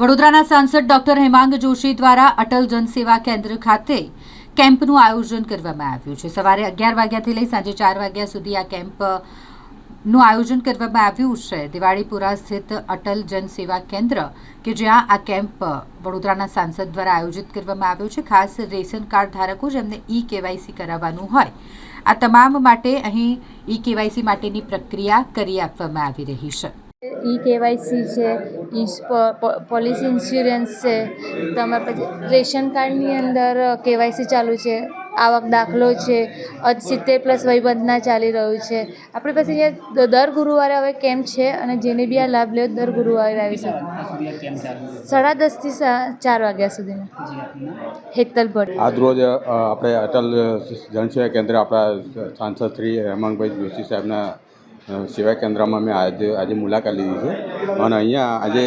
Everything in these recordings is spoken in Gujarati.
વડોદરાના સાંસદ ડોક્ટર હેમાંગ જોશી દ્વારા અટલ જનસેવા કેન્દ્ર ખાતે કેમ્પનું આયોજન કરવામાં આવ્યું છે. સવારે અગિયાર વાગ્યાથી લઈ સાંજે ચાર વાગ્યા સુધી આ કેમ્પનું આયોજન કરવામાં આવ્યું છે. દિવાળીપુરા સ્થિત અટલ જનસેવા કેન્દ્ર, કે જ્યાં આ કેમ્પ વડોદરાના સાંસદ દ્વારા આયોજિત કરવામાં આવ્યો છે. ખાસ રેશન કાર્ડ ધારકો જેમને ઈ કેવાયસી કરાવવાનું હોય, આ તમામ માટે અહીં ઈ કેવાયસી માટેની પ્રક્રિયા કરી આપવામાં આવી રહી છે. ઈ કેવાયસી છે પોલિસી ઇન્સ્યોરન્સ છે. તમારે પછી રેશન કાર્ડની અંદર કેવાયસી ચાલુ છે, આવક દાખલો છે સિત્તેર પ્લસ વયબંધના ચાલી રહ્યું છે. આપણી પાસે અહીંયા દર ગુરુવારે હવે કેમ્પ છે અને જેને બી આ લાભ લેવો દર ગુરુવારે આવી શકે. સાડા દસથી ચાર વાગ્યા સુધીનો હેતલ ભટ્ટ. આજરોજ આપણે અટલ જનસેવા કેન્દ્ર આપણા સાંસદ શ્રી હેમંતભાઈ જોશી સાહેબના સેવા કેન્દ્રમાં મેં આજે આજે મુલાકાત લીધી છે. અને અહીંયા આજે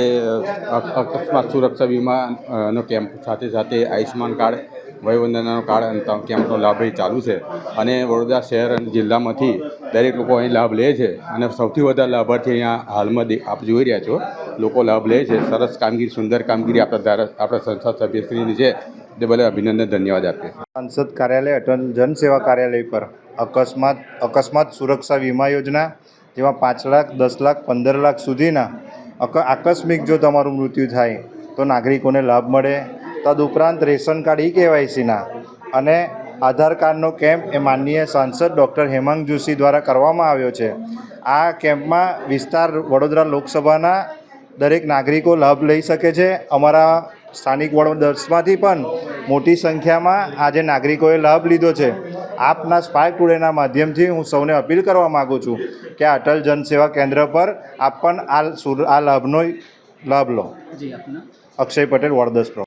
અકસ્માત સુરક્ષા વીમા નો કેમ્પ સાથે સાથે આયુષ્યમાન કાર્ડ, વયવંદનાનો કાર્ડ અને કેમ્પનો લાભ એ ચાલુ છે. અને વડોદરા શહેર અને જિલ્લામાંથી દરેક લોકો અહીં લાભ લે છે. અને સૌથી વધારે લાભાર્થી અહીંયા હાલમાં આપ જોઈ રહ્યા છો. લોકો લાભ લે છે. સરસ કામગીરી, સુંદર કામગીરી આપણા ધારા, આપણા સંસદ સભ્યશ્રીની છે. તે ભલે અભિનંદન, ધન્યવાદ આપીએ. સાંસદ કાર્યાલય, અટલ જનસેવા કાર્યાલય પર. અકસ્માત અકસ્માત સુરક્ષા વીમા યોજના જેમાં પાંચ લાખ, દસ લાખ, પંદર લાખ સુધીના આકસ્મિક જો તમારું મૃત્યુ થાય તો નાગરિકોને લાભ મળે. તદુપરાંત રેશન કાર્ડ ઈ કેવાયસીના અને આધાર કાર્ડનો કેમ્પ એ માનનીય સાંસદ ડૉક્ટર હેમાંગ જોશી દ્વારા કરવામાં આવ્યો છે. આ કેમ્પમાં વિસ્તાર વડોદરા લોકસભાના દરેક નાગરિકો લાભ લઈ શકે છે. અમારા સ્થાનિક વડ દસમાંથી પણ મોટી સંખ્યામાં આજે નાગરિકોએ લાભ લીધો છે. આપના સ્પાર્ક ટુડેના માધ્યમથી હું સૌને અપીલ કરવા માગું છું કે અટલ જનસેવા કેન્દ્ર પર આપ પણ આ આ લાભનો લાભ લો. અક્ષય પટેલ વડદસ